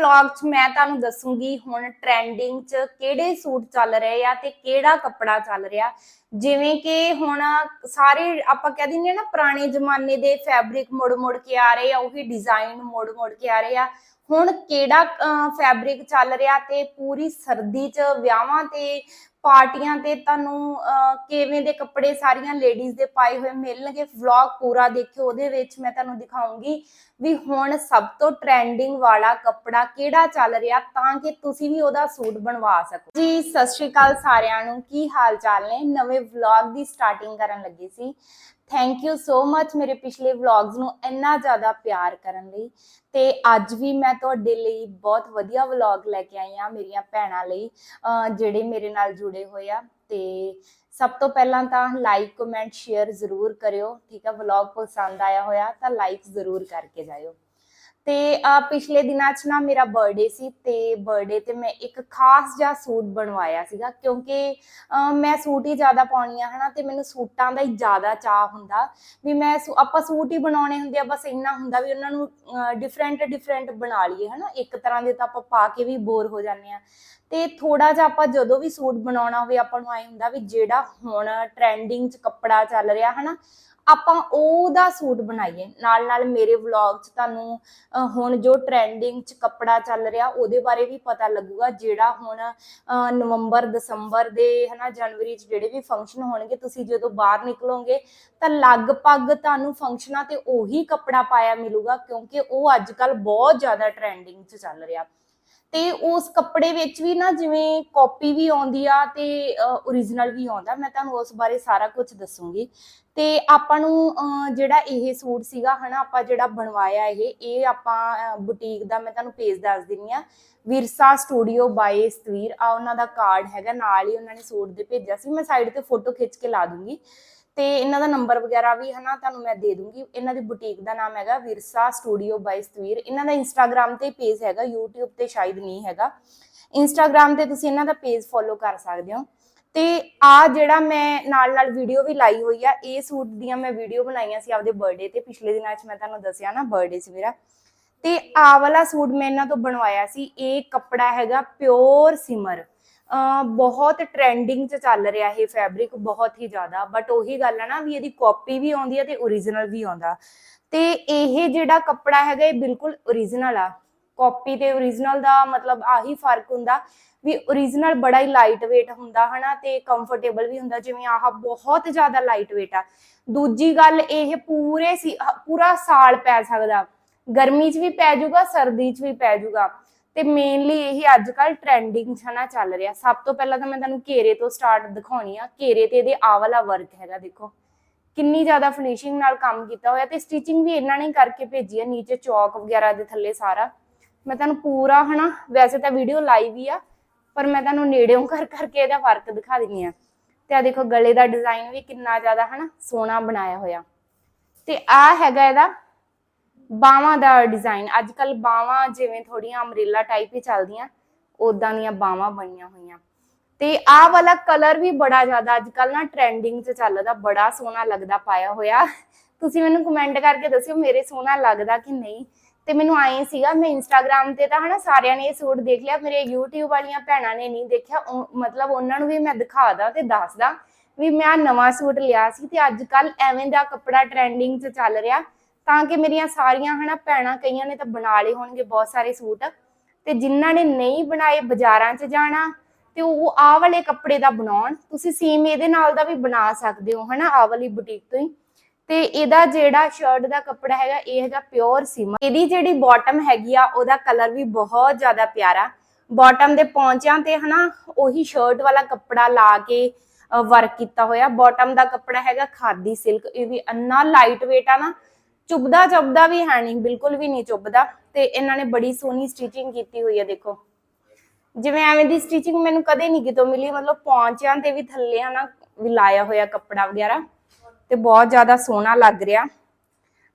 Vlog 'ਚ ਮੈਂ ਤੁਹਾਨੂੰ ਦੱਸੂਗੀ ਹੁਣ ਟ੍ਰੈਂਡਿੰਗ 'ਚ ਕਿਹੜੇ ਸੂਟ ਚੱਲ ਰਹੇ ਆ ਤੇ ਕਿਹੜਾ ਕੱਪੜਾ ਚੱਲ ਰਿਹਾ। ਜਿਵੇਂ ਕਿ ਹੁਣ ਸਾਰੇ ਆਪਾਂ ਕਹਿ ਦਿੰਦੇ ਆ ਨਾ, ਪੁਰਾਣੇ ਜ਼ਮਾਨੇ ਦੇ ਫੈਬਰਿਕ ਮੁੜ ਮੁੜ ਕੇ ਆ ਰਹੇ ਆ, ਉਹੀ ਡਿਜ਼ਾਈਨ ਮੁੜ ਮੁੜ ਕੇ ਆ ਰਹੇ ਆ। ਹੁਣ ਕਿਹੜਾ ਫੈਬਰਿਕ ਚੱਲ ਰਿਹਾ ਤੇ ਪੂਰੀ ਸਰਦੀ 'ਚ ਵਿਆਹਾਂ ਤੇ ਪਾਰਟੀਆਂ ਤੇ ਤੁਹਾਨੂੰ ਕਿਵੇਂ ਦੇ ਕੱਪੜੇ ਸਾਰੀਆਂ ਲੇਡੀਜ਼ ਦੇ ਪਾਏ ਹੋਏ ਮਿਲਣਗੇ? ਵਲੌਗ ਪੂਰਾ ਦੇਖਿਓ, ਉਹਦੇ ਵਿੱਚ ਮੈਂ ਤੁਹਾਨੂੰ ਦਿਖਾਉਂਗੀ ਵੀ ਹੁਣ ਸਭ ਤੋਂ ਟ੍ਰੈਂਡਿੰਗ ਵਾਲਾ ਕੱਪੜਾ ਕਿਹੜਾ ਚੱਲ ਰਿਹਾ ਤਾਂ ਕਿ ਤੁਸੀਂ ਵੀ ਉਹਦਾ ਸੂਟ ਬਣਵਾ ਸਕੋ। ਜੀ, ਸਤਿ ਸ਼੍ਰੀ ਅਕਾਲ ਸਾਰਿਆਂ ਨੂੰ। ਕੀ ਹਾਲ ਚਾਲ ਨੇ? ਨਵੇਂ ਵਲੌਗ ਦੀ ਸਟਾਰਟਿੰਗ ਕਰਨ ਲੱਗੀ ਸੀ। ਥੈਂਕ ਯੂ ਸੋ ਮੱਚ ਮੇਰੇ ਪਿਛਲੇ ਵਲੌਗਸ ਨੂੰ ਇੰਨਾ ਜ਼ਿਆਦਾ ਪਿਆਰ ਕਰਨ ਲਈ। ਤੇ ਅੱਜ ਵੀ ਮੈਂ ਤੁਹਾਡੇ ਲਈ ਬਹੁਤ ਵਧੀਆ ਵਲੌਗ ਲੈ ਕੇ ਆਈ ਹਾਂ ਮੇਰੀਆਂ ਭੈਣਾਂ ਲਈ ਜਿਹੜੇ ਮੇਰੇ ਨਾਲ ਜੁੜੇ ਹੋਏ ਆ। ਤੇ ਸਭ ਤੋਂ ਪਹਿਲਾਂ ਤਾਂ ਲਾਈਕ ਕਮੈਂਟ ਸ਼ੇਅਰ ਜ਼ਰੂਰ ਕਰਿਓ, ਠੀਕ ਆ? ਵਲੌਗ ਪਸੰਦ ਆਇਆ ਹੋਇਆ ਤਾਂ ਲਾਈਕ ਜ਼ਰੂਰ ਕਰਕੇ ਜਾਇਓ। ਤੇ ਪਿਛਲੇ ਦਿਨਾਂ 'ਚ ਨਾ ਮੇਰਾ ਬਰਥਡੇ ਸੀ ਤੇ ਬਰਥਡੇ ਤੇ ਮੈਂ ਇੱਕ ਖਾਸ ਜਿਹਾ ਸੂਟ ਬਣਵਾਇਆ ਸੀਗਾ ਕਿਉਂਕਿ ਮੈਂ ਸੂਟ ਹੀ ਜ਼ਿਆਦਾ ਪਾਉਣੀ ਆ, ਹਨਾ, ਤੇ ਮੈਨੂੰ ਸੂਟਾਂ ਦਾ ਹੀ ਜ਼ਿਆਦਾ ਚਾਹ ਹੁੰਦਾ ਵੀ ਮੈਂ ਆਪਾਂ ਸੂਟ ਹੀ ਬਣਾਉਣੇ ਹੁੰਦੇ ਆ, ਬਸ ਇੰਨਾ ਹੁੰਦਾ ਵੀ ਉਹਨਾਂ ਨੂੰ ਡਿਫਰੈਂਟ ਡਿਫਰੈਂਟ ਬਣਾ ਲਈਏ, ਹਨਾ, ਇੱਕ ਤਰ੍ਹਾਂ ਦੇ ਤਾਂ ਆਪਾਂ ਪਾ ਕੇ ਵੀ ਬੋਰ ਹੋ ਜਾਂਦੇ ਆ। ਤੇ ਥੋੜਾ ਜਿਹਾ ਆਪਾਂ ਜਦੋਂ ਵੀ ਸੂਟ ਬਣਾਉਣਾ ਹੋਵੇ ਆਪਾਂ ਨੂੰ ਐ ਹੁੰਦਾ ਵੀ ਜਿਹੜਾ ਹੁਣ ਟ੍ਰੈਂਡਿੰਗ 'ਚ ਕੱਪੜਾ ਚੱਲ ਰਿਹਾ, ਹਨਾ ਆਪਾਂ ਉਹਦਾ ਸੂਟ ਬਣਾਈਏ। ਨਾਲ ਨਾਲ ਮੇਰੇ ਵਲੌਗ 'ਚ ਤੁਹਾਨੂੰ ਹੁਣ ਜੋ ਟ੍ਰੈਂਡਿੰਗ 'ਚ ਕੱਪੜਾ ਚੱਲ ਰਿਹਾ, ਉਹਦੇ ਬਾਰੇ ਵੀ ਪਤਾ ਲੱਗੂਗਾ। ਜਿਹੜਾ ਹੁਣ ਨਵੰਬਰ, ਦਸੰਬਰ ਦੇ, ਹਨਾ, ਜਨਵਰੀ 'ਚ ਜਿਹੜੇ ਵੀ ਫੰਕਸ਼ਨ ਹੋਣਗੇ, ਤੁਸੀਂ ਜਦੋਂ ਬਾਹਰ ਨਿਕਲੋਗੇ, ਤਾਂ ਲਗਭਗ ਤੁਹਾਨੂੰ ਫੰਕਸ਼ਨਾਂ ਤੇ ਉਹੀ ਕੱਪੜਾ ਪਾਇਆ ਮਿਲੂਗਾ, ਕਿਉਂਕਿ ਉਹ ਅੱਜ ਕੱਲ ਬਹੁਤ ਜ਼ਿਆਦਾ ਟ੍ਰੈਂਡਿੰਗ 'ਚ ਚੱਲ ਰਿਹਾ। ਤੇ ਉਸ ਕੱਪੜੇ ਵਿੱਚ ਵੀ ਨਾ ਜਿਵੇਂ ਕਾਪੀ ਵੀ ਆਉਂਦੀ ਆ ਤੇ origignal ਵੀ ਆਉਂਦਾ ਮੈਂ ਤੁਹਾਨੂੰ ਉਸ ਬਾਰੇ ਸਾਰਾ ਕੁਝ ਦੱਸੂਗੀ। ਤੇ ਆਪਾਂ ਨੂੰ ਅਹ, ਜਿਹੜਾ ਇਹ ਸੂਟ ਸੀਗਾ ਹਨਾ ਆਪਾਂ ਜਿਹੜਾ ਬਣਵਾਇਆ ਇਹ ਇਹ ਆਪਾਂ ਬੁਟੀਕ ਦਾ ਮੈਂ ਤੁਹਾਨੂੰ ਪੇਜ ਦੱਸ ਦਿੰਨੀ ਆ। ਵਿਰਸਾ ਸਟੂਡੀਓ ਬਾਈ ਸਤਵੀਰ ਆ ਉਹਨਾਂ ਦਾ ਕਾਰਡ ਹੈਗਾ ਨਾਲ ਹੀ ਉਹਨਾਂ ਨੇ ਸੂਟ ਦੇ ਭੇਜਿਆ ਸੀ। ਮੈਂ ਸਾਈਡ ਤੇ ਫੋਟੋ ਖਿੱਚ ਕੇ ਲਾ ਦੂੰਗੀ। ਤੇ ਇਹਨਾਂ ਦਾ ਨੰਬਰ ਵਗੈਰਾ ਵੀ ਹਨਾ ਤੁਹਾਨੂੰ ਮੈਂ ਦੇ ਦੂੰਗੀ। ਇਹਨਾਂ ਦੀ ਬੁਟੀਕ ਦਾ ਨਾਮ ਹੈਗਾ ਵਿਰਸਾ ਸਟੂਡੀਓ ਬਾਈ ਸਤਵੀਰ। ਇਹਨਾਂ ਦਾ ਇੰਸਟਾਗ੍ਰam ਤੇ ਪੇਜ ਹੈਗਾ, YouTube ਤੇ ਸ਼ਾਇਦ ਨਹੀਂ ਹੈਗਾ। ਇੰਸਟਾਗ੍ਰam ਤੇ ਤੁਸੀਂ ਇਹਨਾਂ ਦਾ ਪੇਜ ਫੋਲੋ ਕਰ ਸਕਦੇ ਹੋ। ਤੇ ਆ ਜਿਹੜਾ ਮੈਂ ਨਾਲ ਨਾਲ ਵੀਡੀਓ ਵੀ ਲਾਈ ਹੋਈ ਆ, ਇਹ ਸੂਟ ਦੀਆਂ ਮੈਂ ਵੀਡੀਓ ਬਣਾਈਆਂ ਸੀ ਆਪਦੇ ਬਰਥਡੇ ਤੇ। ਪਿਛਲੇ ਦਿਨਾਂ 'ਚ ਮੈਂ ਤੁਹਾਨੂੰ ਦੱਸਿਆ ਨਾ ਬਰਥਡੇ ਸੀ ਮੇਰਾ। ਤੇ ਆ ਵਾਲਾ ਸੂਟ ਮੈਂ ਇਹਨਾਂ ਤੋਂ ਬਣਵਾਇਆ ਸੀ। ਇਹ ਕੱਪੜਾ ਹੈਗਾ ਪਿਓਰ ਸਿਮਰ ਬਹੁਤ ਟ੍ਰੈਂਡਿੰਗ 'ਚ ਚੱਲ ਰਿਹਾ ਇਹ ਫੈਬਰਿਕ ਬਹੁਤ ਹੀ ਜ਼ਿਆਦਾ ਬਟ ਉਹੀ ਗੱਲ ਹੈ ਨਾ ਵੀ ਇਹਦੀ ਕਾਪੀ ਵੀ ਆਉਂਦੀ ਹੈ ਤੇ origignal ਵੀ ਆਉਂਦਾ। ਤੇ ਇਹ ਜਿਹੜਾ ਕੱਪੜਾ ਹੈਗਾ ਇਹ ਬਿਲਕੁਲ origignal ਆ। ਕਾਪੀ ਤੇ origignal ਦਾ ਮਤਲਬ ਆਹੀ ਫ਼ਰਕ ਹੁੰਦਾ ਵੀ origignal ਬੜਾ ਹੀ ਲਾਈਟ weight ਹੁੰਦਾ ਹਨਾ ਤੇ ਕੰਫਰਟੇਬਲ ਵੀ ਹੁੰਦਾ, ਜਿਵੇਂ ਆਹ ਬਹੁਤ ਜ਼ਿਆਦਾ ਲਾਈਟ weight ਆ। ਦੂਜੀ ਗੱਲ ਇਹ ਪੂਰੇ ਪੂਰਾ ਸਾਲ ਪੈ ਸਕਦਾ। ਗਰਮੀ 'ਚ ਵੀ ਪੈ ਜਾਊਗਾ, ਸਰਦੀ 'ਚ ਵੀ ਪੈ ਜਾਊਗਾ। ਤੇ ਮੇਨਲੀ ਇਹ ਅੱਜ ਕੱਲ ਟ੍ਰੈਂਡਿੰਗ 'ਚ ਚੱਲ ਰਿਹਾ। ਸਭ ਤੋਂ ਪਹਿਲਾਂ ਤਾਂ ਮੈਂ ਤੁਹਾਨੂੰ ਘੇਰੇ ਤੋਂ ਸਟਾਰਟ ਦਿਖਾਉਣੀ ਆ। ਘੇਰੇ ਤੇ ਇਹਦੇ ਆਹ ਵਾਲਾ ਵਰਕ ਹੈਗਾ, ਦੇਖੋ। ਕਿੰਨੀ ਜ਼ਿਆਦਾ ਫਿਨਿਸ਼ਿੰਗ ਨਾਲ ਕੰਮ ਕੀਤਾ ਹੋਇਆ ਤੇ ਸਟਿਚਿੰਗ ਵੀ ਇਹਨਾਂ ਨੇ ਕਰਕੇ ਭੇਜੀ ਹੈ ਨੀਚੇ ਚੌਕ ਵਗੈਰਾ ਦੇ ਥੱਲੇ ਸਾਰਾ। ਮੈਂ ਤੁਹਾਨੂੰ ਪੂਰਾ ਹਨਾ, ਵੈਸੇ ਤਾਂ ਵੀਡੀਓ ਲਾਈਵ ਹੀ ਆ, ਪਰ ਮੈਂ ਤੁਹਾਨੂੰ ਨੇੜਿਓਂ ਕਰ ਕਰਕੇ ਇਹਦਾ ਫ਼ਰਕ ਦਿਖਾ ਦਿੰਨੀ ਆ। ਤੇ ਆ ਦੇਖੋ, ਗਲੇ ਦਾ ਡਿਜ਼ਾਈਨ ਵੀ ਕਿੰਨਾ ਜ਼ਿਆਦਾ ਹਨਾ ਸੋਹਣਾ ਬਣਾਇਆ ਹੋਇਆ। ਤੇ ਆ ਹੈਗਾ ਇਹਦਾ ਬਾਹਾਂ ਦਾ ਡਿਜ਼ਾਈਨ ਅੱਜ ਕੱਲ ਬਾਹਾਂ ਜਿਵੇਂ ਥੋੜੀਆਂ ਅਮਰੇਲਾ ਟਾਈਪ ਹੀ ਚੱਲਦੀਆਂ ਉਦਾਂ ਦੀਆਂ ਬਾਹਾਂ ਬਣੀਆਂ ਹੋਈਆਂ। ਤੇ ਆਹ ਵਾਲਾ ਕਲਰ ਵੀ ਬੜਾ ਜ਼ਿਆਦਾ ਅੱਜ ਕੱਲ ਨਾ ਟ੍ਰੈਂਡਿੰਗ 'ਚ ਚੱਲਦਾ, ਬੜਾ ਸੋਹਣਾ ਲੱਗਦਾ ਪਾਇਆ ਹੋਇਆ। ਤੁਸੀਂ ਮੈਨੂੰ ਕਮੈਂਟ ਕਰਕੇ ਦੱਸਿਓ, ਮੇਰੇ ਸੋਹਣਾ ਲੱਗਦਾ ਕਿ ਨਹੀਂ? ਤੇ ਮੈਨੂੰ ਆਏ ਸੀਗਾ, ਮੈਂ ਇੰਸਟਾਗ੍ਰam ਤੇ ਤਾਂ ਹਨਾ ਸਾਰਿਆਂ ਨੇ ਇਹ ਸੂਟ ਦੇਖ ਲਿਆ, ਮੇਰੇ YouTube ਵਾਲੀਆਂ ਭੈਣਾਂ ਨੇ ਨਹੀਂ ਦੇਖਿਆ ਮਤਲਬ ਉਹਨਾਂ ਨੂੰ ਵੀ ਮੈਂ ਦਿਖਾਦਾ ਤੇ ਦੱਸਦਾ ਵੀ ਮੈਂ ਆਹ ਨਵਾਂ ਸੂਟ ਲਿਆ ਸੀ ਤੇ ਅੱਜ ਕੱਲ ਐਵੇਂ ਦਾ ਕੱਪੜਾ ਟ੍ਰੈਂਡਿੰਗ 'ਚ ਚੱਲ ਰਿਹਾ। ਤਾਂ ਕਿ ਮੇਰੀਆਂ ਸਾਰੀਆਂ ਹਨਾ ਭੈਣਾਂ ਕਈਆਂ ਨੇ ਤਾਂ ਬਣਾ ਲਏ ਹੋਣਗੇ ਬਹੁਤ ਸਾਰੇ ਸੂਟ। ਤੇ ਜਿਨ੍ਹਾਂ ਨੇ ਨਹੀਂ ਬਣਾਏ ਬਾਜ਼ਾਰਾਂ 'ਚ ਜਾਣਾ, ਤੇ ਉਹ ਆਹ ਵਾਲੇ ਕੱਪੜੇ ਦਾ ਬਣਾਉਣ। ਤੁਸੀਂ ਸੇਮ ਇਹਦੇ ਨਾਲ ਦਾ ਵੀ ਬਣਾ ਸਕਦੇ ਹੋ ਹਨਾ, ਆਹ ਵਾਲੀ ਬੁਟੀਕ ਤੋਂ ਹੀ। ਤੇ ਇਹਦਾ ਜਿਹੜਾ ਸ਼ਰਟ ਦਾ ਕੱਪੜਾ ਹੈਗਾ, ਇਹ ਹੈਗਾ ਪਿਓਰ ਸਿਮਰ। ਇਹਦੀ ਜਿਹੜੀ ਬਾਟਮ ਹੈਗੀ ਆ, ਉਹਦਾ ਕਲਰ ਵੀ ਬਹੁਤ ਜ਼ਿਆਦਾ ਪਿਆਰਾ। ਬਾਟਮ ਦੇ ਪੌਂਚਿਆਂ ਤੇ ਹਨਾ, ਉਹੀ ਸ਼ਰਟ ਵਾਲਾ ਕੱਪੜਾ ਲਾ ਕੇ ਵਰਕ ਕੀਤਾ ਹੋਇਆ। ਬਾਟਮ ਦਾ ਕੱਪੜਾ ਹੈਗਾ ਖਾਦੀ ਸਿਲਕ ਇਹ ਵੀ ਇੰਨਾ ਲਾਈਟ weight ਆ ਨਾ ਚੁੱਭਦਾ ਚੁੱਭਦਾ ਵੀ ਹੈ ਨਹੀਂ, ਬਿਲਕੁਲ ਵੀ ਨਹੀਂ ਚੁੱਭਦਾ ਤੇ ਇਹਨਾਂ ਨੇ ਬੜੀ ਸੋਹਣੀ ਸਟਿਚਿੰਗ ਕੀਤੀ ਹੋਈ ਹੈ, ਦੇਖੋ। ਜਿਵੇਂ ਐਵੇਂ ਦੀ ਸਟਿਚਿੰਗ ਮੈਨੂੰ ਕਦੇ ਨਹੀਂ ਕਿਤੋਂ ਮਿਲੀ, ਮਤਲਬ ਪੌਂਚਿਆਂ ਤੇ ਵੀ ਥੱਲੇ ਹਨਾ ਵੀ ਹੋਇਆ ਕੱਪੜਾ ਵਗੈਰਾ ਤੇ ਬਹੁਤ ਜ਼ਿਆਦਾ ਸੋਹਣਾ ਲੱਗ ਰਿਹਾ।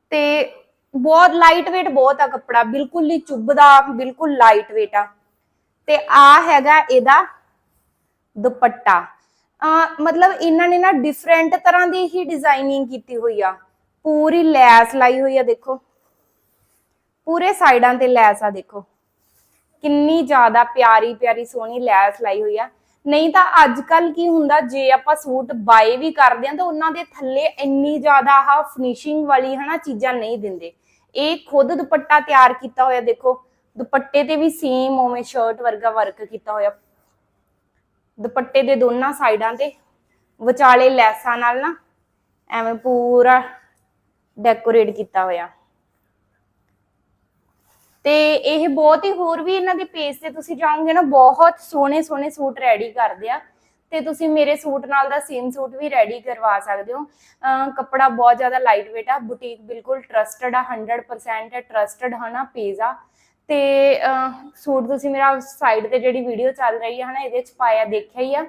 ਤੇ ਬਹੁਤ ਲਾਈਟ weight ਬਹੁਤ ਆ ਕੱਪੜਾ, ਬਿਲਕੁਲ ਨਹੀਂ ਚੁੱਭਦਾ ਬਿਲਕੁਲ ਲਾਈਟ weight ਆ। ਤੇ ਆ ਹੈਗਾ ਇਹਦਾ ਦੁਪੱਟਾ। ਅਹ ਮਤਲਬ ਇਹਨਾਂ ਨੇ ਨਾ ਡਿਫਰੈਂਟ ਤਰ੍ਹਾਂ ਦੀ ਹੀ ਡਿਜ਼ਾਈਨਿੰਗ ਕੀਤੀ ਹੋਈ ਆ। ਪੂਰੀ ਲੈਸ ਲਾਈ ਹੋਈ ਆ, ਦੇਖੋ। ਪੂਰੇ ਸਾਈਡਾਂ ਤੇ ਲੈਸ ਆ, ਦੇਖੋ। ਕਿੰਨੀ ਜ਼ਿਆਦਾ ਪਿਆਰੀ ਪਿਆਰੀ ਸੋਹਣੀ ਲੈਸ ਲਾਈ ਹੋਈ ਆ। ਨਹੀਂ ਤਾਂ ਅੱਜ ਕੱਲ ਕੀ ਹੁੰਦਾ, ਜੇ ਆਪਾਂ ਸੂਟ ਬਾਏ ਵੀ ਕਰਦੇ ਆ, ਤਾਂ ਉਹਨਾਂ ਦੇ ਥੱਲੇ ਇੰਨੀ ਜ਼ਿਆਦਾ ਆਹ ਫਿਨਿਸ਼ਿੰਗ ਵਾਲੀ, ਹਨਾ, ਚੀਜ਼ਾਂ ਨਹੀਂ ਦਿੰਦੇ। ਇਹ ਖੁਦ ਦੁਪੱਟਾ ਤਿਆਰ ਕੀਤਾ ਹੋਇਆ, ਦੇਖੋ। ਦੁਪੱਟੇ ਤੇ ਵੀ ਸੇਮ ਉਵੇਂ ਸ਼ਰਟ ਵਰਗਾ ਵਰਕ ਕੀਤਾ ਹੋਇਆ। ਦੁਪੱਟੇ ਦੇ ਦੋਨਾਂ ਸਾਈਡਾਂ ਤੇ, ਵਿਚਾਲੇ ਲੈਸਾਂ ਨਾਲ ਨਾ, ਐਵੇਂ ਪੂਰਾ ਡੈਕੋਰੇਟ ਕੀਤਾ ਹੋਇਆ। ਤੇ ਇਹ ਬਹੁਤ ਹੀ ਹੋਰ ਵੀ ਇਹਨਾਂ ਦੇ ਪੇਜ ਤੇ ਤੁਸੀਂ ਜਾਓਗੇ ਨਾ, ਬਹੁਤ ਸੋਹਣੇ ਸੋਹਣੇ ਸੂਟ ਰੈਡੀ ਕਰਦੇ ਆ। ਤੇ ਤੁਸੀਂ ਮੇਰੇ ਸੂਟ ਨਾਲ ਦਾ ਸੇਮ ਸੂਟ ਵੀ ਰੈਡੀ ਕਰਵਾ ਸਕਦੇ ਹੋ। ਕੱਪੜਾ ਬਹੁਤ ਜ਼ਿਆਦਾ ਲਾਈਟ weight ਆ ਬੁਟੀਕ ਬਿਲਕੁਲ ਟਰਸਟਡ ਆ 100% ਹੈ ਟਰਸਟਡ ਹਨਾ, ਪੇਜ। ਆ ਤੇ ਸੂਟ ਤੁਸੀਂ ਮੇਰਾ ਸਾਈਡ ਤੇ ਜਿਹੜੀ ਵੀਡੀਓ ਚੱਲ ਰਹੀ ਹੈ ਹਨਾ, ਇਹਦੇ ਚ ਪਾਇਆ, ਦੇਖਿਆ ਹੀ ਆ।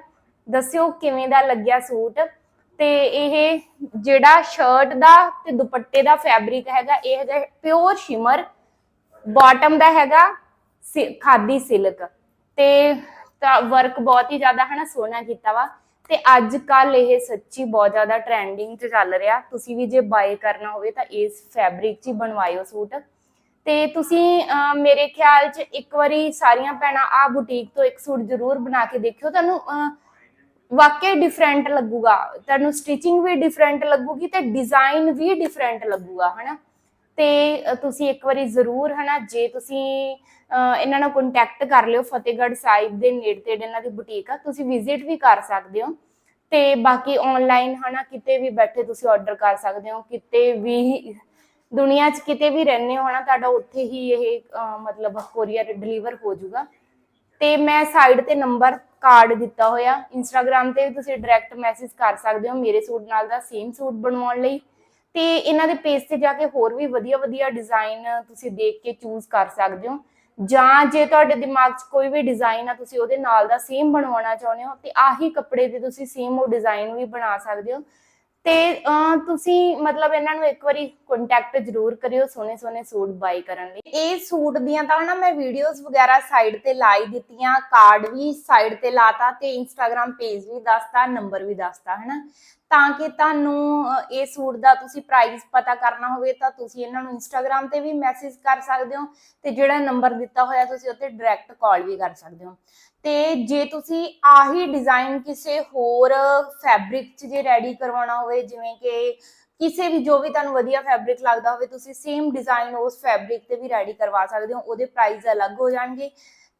ਦੱਸਿਓ ਕਿਵੇਂ ਦਾ ਲੱਗਿਆ ਸੂਟ। ਤੇ ਇਹ ਜਿਹੜਾ ਸ਼ਰਟ ਦਾ ਤੇ ਦੁਪੱਟੇ ਦਾ ਫੈਬਰਿਕ ਹੈਗਾ ਇਹ ਹੈਗਾ ਪਿਓਰ ਸ਼ਿਮਰ ਬਾਟਮ ਦਾ ਹੈਗਾ ਖਾਦੀ ਸਿਲਕ ਤੇ ਵਰਕ ਬਹੁਤ ਹੀ ਜ਼ਿਆਦਾ ਹਨਾ ਸੋਹਣਾ ਕੀਤਾ ਵਾ। ਤੇ ਅੱਜ ਕੱਲ ਇਹ ਸੱਚੀ ਬਹੁਤ ਜ਼ਿਆਦਾ ਟ੍ਰੈਂਡਿੰਗ 'ਚ ਚੱਲ ਰਿਹਾ। ਤੁਸੀਂ ਵੀ ਜੇ ਬਾਏ ਕਰਨਾ ਹੋਵੇ ਤਾਂ ਇਸ ਫੈਬਰਿਕ 'ਚ ਹੀ ਬਣਵਾਇਓ ਸੂਟ। ਤੇ ਤੁਸੀਂ ਮੇਰੇ ਖਿਆਲ 'ਚ ਇੱਕ ਵਾਰੀ ਸਾਰੀਆਂ ਭੈਣਾਂ ਆ ਬੁਟੀਕ ਤੋਂ ਇੱਕ ਸੂਟ ਜ਼ਰੂਰ ਬਣਾ ਕੇ ਦੇਖਿਓ। ਤੁਹਾਨੂੰ ਅਹ, ਵਾਕਈ ਡਿਫਰੈਂਟ ਲੱਗੂਗਾ। ਤੁਹਾਨੂੰ ਸਟਿਚਿੰਗ ਵੀ ਡਿਫਰੈਂਟ ਲੱਗੂਗੀ ਤੇ ਡਿਜ਼ਾਈਨ ਵੀ ਡਿਫਰੈਂਟ ਲੱਗੂਗਾ, ਹਨਾ? ਤੇ ਤੁਸੀਂ ਇੱਕ ਵਾਰੀ ਜ਼ਰੂਰ, ਹਨਾ, ਜੇ ਤੁਸੀਂ ਇਹਨਾਂ ਨਾਲ ਕੰਟੈਕਟ ਕਰ ਲਿਓ ਫਤਿਹਗੜ੍ਹ ਸਾਹਿਬ ਦੇ ਨੇੜੇ ਤੇੜੇ ਇਹਨਾਂ ਦੀ ਬੁਟੀਕ ਆ, ਤੁਸੀਂ ਵਿਜ਼ਿਟ ਵੀ ਕਰ ਸਕਦੇ ਹੋ। ਤੇ ਬਾਕੀ ਆਨਲਾਈਨ ਹਨਾ, ਕਿਤੇ ਵੀ ਬੈਠੇ ਤੁਸੀਂ ਆਰਡਰ ਕਰ ਸਕਦੇ ਹੋ। ਕਿਤੇ ਵੀ, ਦੁਨੀਆ 'ਚ ਕਿਤੇ ਵੀ ਰਹਿੰਦੇ ਹੋ, ਹਨਾ, ਤੁਹਾਡਾ ਉੱਥੇ ਹੀ ਇਹ ਮਤਲਬ ਕੋਰੀਅਰ ਡਿਲੀਵਰ ਹੋ ਜਾਊਗਾ। ਤੇ ਮੈਂ ਸਾਈਡ ਤੇ ਨੰਬਰ ਕਾਰਡ ਦਿੱਤਾ ਹੋਇਆ। ਇੰਸਟਾਗ੍ਰam ਤੇ ਵੀ ਤੁਸੀਂ ਡਾਇਰੈਕਟ ਮੈਸੇਜ ਕਰ ਸਕਦੇ ਹੋ ਮੇਰੇ ਸੂਟ ਨਾਲ ਦਾ ਸੇਮ ਸੂਟ ਬਣਵਾਉਣ ਲਈ। ਤੇ ਇਹਨਾਂ ਦੇ ਪੇਜ ਤੇ ਜਾ ਕੇ ਹੋਰ ਵੀ ਵਧੀਆ ਵਧੀਆ ਡਿਜ਼ਾਈਨ ਤੁਸੀਂ ਦੇਖ ਕੇ ਚੂਜ਼ ਕਰ ਸਕਦੇ ਹੋ। ਜਾਂ ਜੇ ਤੁਹਾਡੇ ਦਿਮਾਗ 'ਚ ਕੋਈ ਵੀ ਡਿਜ਼ਾਈਨ ਆ, ਤੁਸੀਂ ਉਹਦੇ ਨਾਲ ਦਾ ਸੇਮ ਬਣਵਾਉਣਾ ਚਾਹੁੰਦੇ ਹੋ, ਤੇ ਆਹੀ ਕੱਪੜੇ ਤੇ ਤੁਸੀਂ ਸੇਮ ਉਹ ਡਿਜ਼ਾਈਨ ਵੀ ਬਣਾ ਸਕਦੇ ਹੋ। ਤੇ ਤੁਸੀਂ ਮਤਲਬ ਇਹਨਾਂ ਨੂੰ ਇੱਕ ਵਾਰੀ ਕੰਟੈਕਟ ਜ਼ਰੂਰ ਕਰਿਓ ਸੋਹਣੇ ਸੋਹਣੇ ਸੂਟ ਬਾਈ ਕਰਨ ਲਈ। ਇਹ ਸੂਟ ਦੀਆਂ ਤਾਂ ਨਾ ਮੈਂ ਵੀਡੀਓਜ਼ ਵਗੈਰਾ ਸਾਈਡ ਤੇ ਲਾਈ ਦਿੱਤੀਆਂ ਕਾਰਡ ਵੀ ਸਾਈਡ ਤੇ ਲਾਤਾ ਤੇ ਇੰਸਟਾਗ੍ਰam ਪੇਜ ਵੀ ਦੱਸਤਾ ਨੰਬਰ ਵੀ ਦੱਸਤਾ, ਹਨਾ? ਤਾਂ ਕਿ ਤੁਹਾਨੂੰ ਇਹ ਸੂਟ ਦਾ ਤੁਸੀਂ ਪ੍ਰਾਈਸ ਪਤਾ ਕਰਨਾ ਹੋਵੇ ਤਾਂ ਤੁਸੀਂ ਇਹਨਾਂ ਨੂੰ ਇੰਸਟਾਗ੍ਰam ਤੇ ਵੀ ਮੈਸੇਜ ਕਰ ਸਕਦੇ ਹੋ ਤੇ ਜਿਹੜਾ ਨੰਬਰ ਦਿੱਤਾ ਹੋਇਆ ਤੁਸੀਂ ਉੱਤੇ ਡਾਇਰੈਕਟ ਕਾਲ ਵੀ ਕਰ ਸਕਦੇ ਹੋ। ਤੇ ਜੇ ਤੁਸੀਂ ਆਹੀ ਡਿਜ਼ਾਈਨ ਕਿਸੇ ਹੋਰ ਫੈਬਰਿਕ 'ਚ ਜੇ ਰੈਡੀ ਕਰਵਾਉਣਾ ਹੋਵੇ, ਜਿਵੇਂ ਕਿ ਕਿਸੇ ਵੀ ਜੋ ਵੀ ਤੁਹਾਨੂੰ ਵਧੀਆ ਫੈਬਰਿਕ ਲੱਗਦਾ ਹੋਵੇ, ਤੁਸੀਂ ਸੇਮ ਡਿਜ਼ਾਈਨ ਉਸ ਫੈਬਰਿਕ ਤੇ ਵੀ ਰੈਡੀ ਕਰਵਾ ਸਕਦੇ ਹੋ, ਉਹਦੇ ਪ੍ਰਾਈਸ ਅਲੱਗ ਹੋ ਜਾਣਗੇ।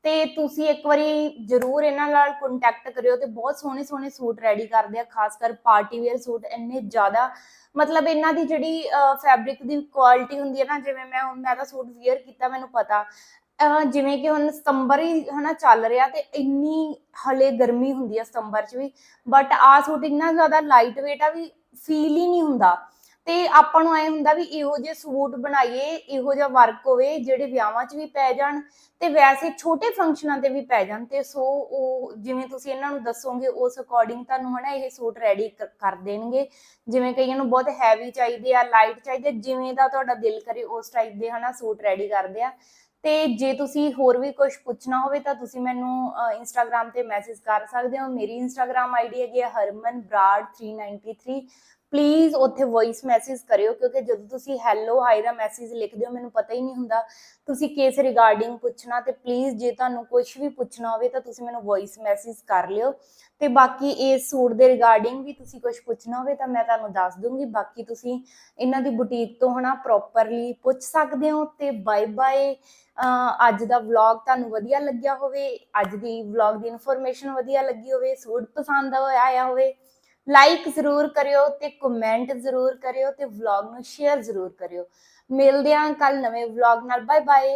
ਤੇ ਤੁਸੀਂ ਇੱਕ ਵਾਰੀ ਜਰੂਰ ਇਹਨਾਂ ਨਾਲ ਕੰਟੈਕਟ ਕਰਿਓ ਤੇ ਬਹੁਤ ਸੋਹਣੇ ਸੋਹਣੇ ਸੂਟ ਰੈਡੀ ਕਰਦੇ ਆ, ਖਾਸ ਕਰ ਪਾਰਟੀ ਵੇਅਰ ਸੂਟ ਇੰਨੇ ਜ਼ਿਆਦਾ, ਮਤਲਬ ਇਹਨਾਂ ਦੀ ਜਿਹੜੀ ਫੈਬਰਿਕ ਦੀ ਕੁਆਲਿਟੀ ਹੁੰਦੀ ਹੈ ਨਾ, ਜਿਵੇਂ ਮੈਂ ਹੁਣ ਮੈਂ ਤਾਂ ਸੂਟ ਵੇਅਰ ਕੀਤਾ ਮੈਨੂੰ ਪਤਾ। ਜਿਵੇਂ ਕਿ ਹੁਣ ਸਤੰਬਰ ਹੀ ਹਨਾ ਚੱਲ ਰਿਹਾ ਤੇ ਇੰਨੀ ਹਲੇ ਗਰਮੀ ਹੁੰਦੀ ਆ ਸਤੰਬਰ 'ਚ ਵੀ ਬਟ ਆ ਸੂਟ ਇੰਨਾ ਜ਼ਿਆਦਾ ਲਾਈਟ weight ਆ ਵੀ ਫੀਲ ਹੀ ਨਹੀਂ ਹੁੰਦਾ। ਤੇ ਆਪਾਂ ਨੂੰ ਐ ਹੁੰਦਾ ਵੀ ਇਹੋ ਜਿਹੇ ਸੂਟ ਬਣਾਈਏ, ਇਹੋ ਜਿਹਾ ਵਰਕ ਹੋਵੇ, ਜਿਹੜੇ ਵਿਆਹਾਂ 'ਚ ਵੀ ਪੈ ਜਾਣ ਤੇ ਵੈਸੇ ਛੋਟੇ ਫੰਕਸ਼ਨਾਂ ਤੇ ਵੀ ਪੈ ਜਾਣ ਤੇ ਸੋ ਉਹ ਜਿਵੇਂ ਤੁਸੀਂ ਇਹਨਾਂ ਨੂੰ ਦੱਸੋਗੇ, ਉਸ ਅਕੋਰਡਿੰਗ ਤੁਹਾਨੂੰ ਹਨਾ ਇਹ ਸੂਟ ਰੈਡੀ ਕਰ ਦੇਣਗੇ। ਜਿਵੇਂ ਕਈਆਂ ਨੂੰ ਬਹੁਤ ਹੈਵੀ ਚਾਹੀਦੇ ਆ ਲਾਈਟ ਚਾਹੀਦੇ ਜਿਵੇਂ ਦਾ ਤੁਹਾਡਾ ਦਿਲ ਕਰੇ ਉਸ ਟਾਈਪ ਦੇ ਹਨਾ ਸੂਟ ਰੈਡੀ ਕਰਦੇ ਆ। ਤੇ ਜੇ ਤੁਸੀਂ ਹੋਰ ਵੀ ਕੁਝ ਪੁੱਛਣਾ ਹੋਵੇ ਤਾਂ ਤੁਸੀਂ ਮੈਨੂੰ ਇੰਸਟਾਗ੍ਰam ਤੇ ਮੈਸੇਜ ਕਰ ਸਕਦੇ ਹੋ। ਮੇਰੀ ਇੰਸਟਾਗ੍ਰam ਆਈਡੀ ਹੈਗੀ ਹੈ ਹਰਮਨ ਬਰਾੜ 393 ਪਲੀਜ਼ ਉੱਥੇ ਵੌਇਸ ਮੈਸੇਜ ਕਰਿਓ, ਕਿਉਂਕਿ ਜਦੋਂ ਤੁਸੀਂ ਹੈਲੋ ਹਾਈ ਦਾ ਮੈਸੇਜ ਲਿਖਦੇ ਹੋ, ਮੈਨੂੰ ਪਤਾ ਹੀ ਨਹੀਂ ਹੁੰਦਾ। ਤੁਸੀਂ ਕਿਸ ਰਿਗਾਰਡਿੰਗ ਪੁੱਛਣਾ ਤੇ ਪਲੀਜ਼ ਜੇ ਤੁਹਾਨੂੰ ਕੁਝ ਵੀ ਪੁੱਛਣਾ ਹੋਵੇ ਤਾਂ ਤੁਸੀਂ ਮੈਨੂੰ ਵੌਇਸ ਮੈਸੇਜ ਕਰ ਲਿਓ। ਤੇ ਬਾਕੀ ਇਸ ਸੂਟ ਦੇ ਰਿਗਾਰਡਿੰਗ ਵੀ ਤੁਸੀਂ ਕੁਝ ਪੁੱਛਣਾ ਹੋਵੇ ਤਾਂ ਮੈਂ ਤੁਹਾਨੂੰ ਦੱਸ ਦੂੰਗੀ। ਬਾਕੀ ਤੁਸੀਂ ਇਹਨਾਂ ਦੀ ਬੁਟੀਕ ਤੋਂ ਹਨਾ ਪ੍ਰੋਪਰਲੀ ਪੁੱਛ ਸਕਦੇ ਹੋ ਤੇ ਬਾਏ ਬਾਏ ਅੱਜ ਦਾ ਵਲੌਗ ਤੁਹਾਨੂੰ ਵਧੀਆ ਲੱਗਿਆ ਹੋਵੇ, ਅੱਜ ਦੀ ਵਲੌਗ ਦੀ ਇਨਫੋਰਮੇਸ਼ਨ ਵਧੀਆ ਲੱਗੀ ਹੋਵੇ, ਸੂਟ ਪਸੰਦ ਆਇਆ ਹੋਵੇ। ਲਾਈਕ ਜ਼ਰੂਰ ਕਰਿਓ ਤੇ ਕਮੈਂਟ ਜ਼ਰੂਰ ਕਰਿਓ ਤੇ ਵਲੌਗ ਨੂੰ ਸ਼ੇਅਰ ਜ਼ਰੂਰ ਕਰਿਓ। ਮਿਲਦੇ ਹਾਂ ਕੱਲ ਨਵੇਂ ਵਲੌਗ ਨਾਲ। Bye bye